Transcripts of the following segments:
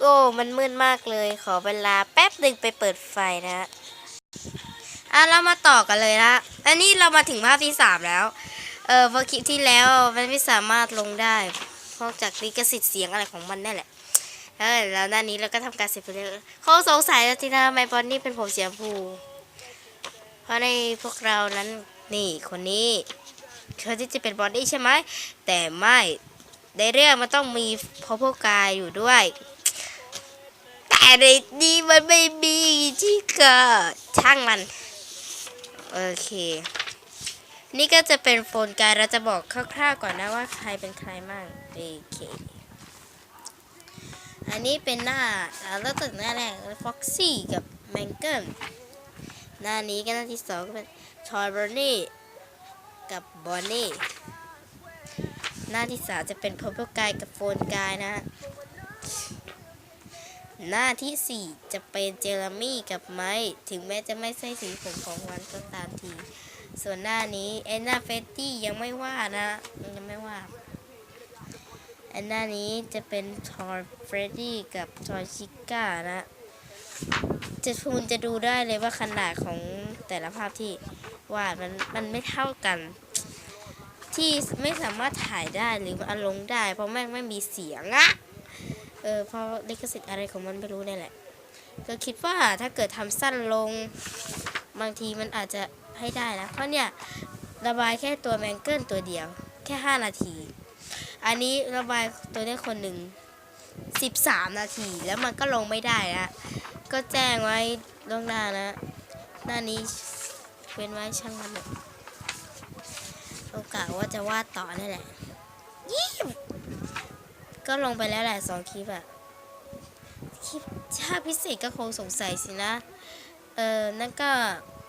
โอ้มันมืดมากเลย ขอเวลาแป๊บหนึ่งไปเปิดไฟนะฮะอะเรามาต่อกันเลยนะอันนี้เรามาถึงภาพที่สามแล้ว เออเพราะคลิปที่แล้วมันไม่สามารถลงได้นอกจากลิขสิทธิ์เสียงอะไรของมันนั่นแหละเออแล้วด้านนี้เราก็ทำการเสร็จไปเลยเขาสงสัยแล้วทีนะทำไมบอนนี่เป็นผมเสียพูเพราะในพวกเรานั้นนี่คนนี้เขาที่จะเป็นบอนนี่ใช่ไหมแต่ไม่ในเรื่องมันต้องมีพอพวกกายอยู่ด้วย ในนี้มันไม่มีที่เกิดช่างมัน โอเค นี่ก็จะเป็นโฟนกายเราจะบอกคร่าวๆก่อนนะว่าใครเป็นใครมั่งโอเคอันนี้เป็นหน้าแล้วตึกหน้าแรกฟ็อกซี่กับแมงเกิลหน้านี้ก็หน้าที่สองก็เป็นชอยบรนี่กับบอนนี่หน้าที่สามจะเป็นพ u พ p กายกับโฟนกายนะฮะ หน้าที่สี่จะเป็นเจอร์มี่กับไมค์ถึงแม้จะไม่ใช่สีผมของวันก็ตามที ส่วนหน้านี้แอนนาเฟตตี้ยังไม่ว่านะ ยังไม่ว่าอันหน้านี้จะเป็นทอยเฟรดดี้กับทอยชิก้านะจะคุณจะดูได้เลยว่าขนาดของแต่ละภาพที่วาดมันมันไม่เท่ากัน ที่ไม่สามารถถ่ายได้หรือว่าเอาลงได้ เพราะแม่งไม่มีเสียงอะ เออเพราะลิขสิทธิ์อะไรของมันไม่รู้นี่แหละ ก็คิดว่าถ้าเกิดทำสั้นลง บางทีมันอาจจะให้ได้นะ เพราะเนี่ยระบายแค่ตัวแมงเกิลตัวเดียว แค่ 5 นาที อันนี้ระบายตัวได้คนหนึ่ง13 นาทีแล้วมันก็ลงไม่ได้นะก็แจ้งไว้ล่วงหน้านะ หน้านี้เว้นไว้ช่างมันเถอะโอกาสว่าจะวาดต่อนี่แหละยี่ม ก็ลงไปแล้วแหละสองคลิปอะคลิปถ้าพิเศษก็คงสงสัยสินะ เออนั่นก็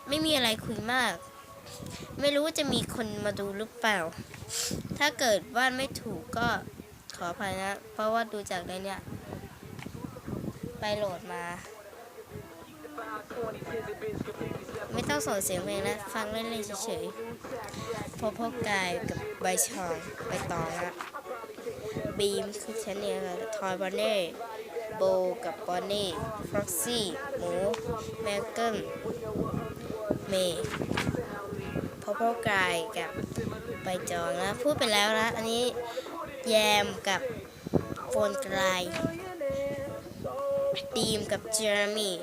ไม่มีอะไรคุยมาก ไม่รู้ว่าจะมีคนมาดูหรือเปล่า ถ้าเกิดว่าไม่ถูกก็ขออภัยนะ เพราะว่าดูจากในเนี้ยไปโหลดมา ไม่ต้องส่งเสียงเพลงนะ ฟังเล่นๆเฉยๆพอพวกกายกับใบชองใบตองนะ บีมคือฉันเนี่ยทอยบอนเน่โบกับบอนนี่ฟ็อกซี่หมูแมกเกิลเมย์พอพวกกายกับใบจองนะพูดไปแล้วนะ อันนี้แยมกับโฟนกลายดีมกับเจอร์มี่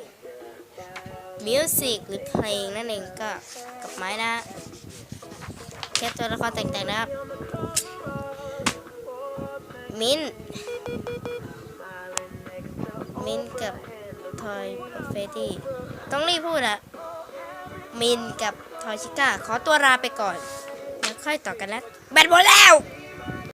มิวสิกหรือเพลงนั่นเองก็กับไม้นะแค่ตัวละครแต่งๆนะครับ มินมินกับทอยเฟตี้ต้องรีบพูดอะมินกับทอยชิก้า ขอตัวลาไปก่อน แล้วค่อยต่อกันนะแบตหมดแล้ว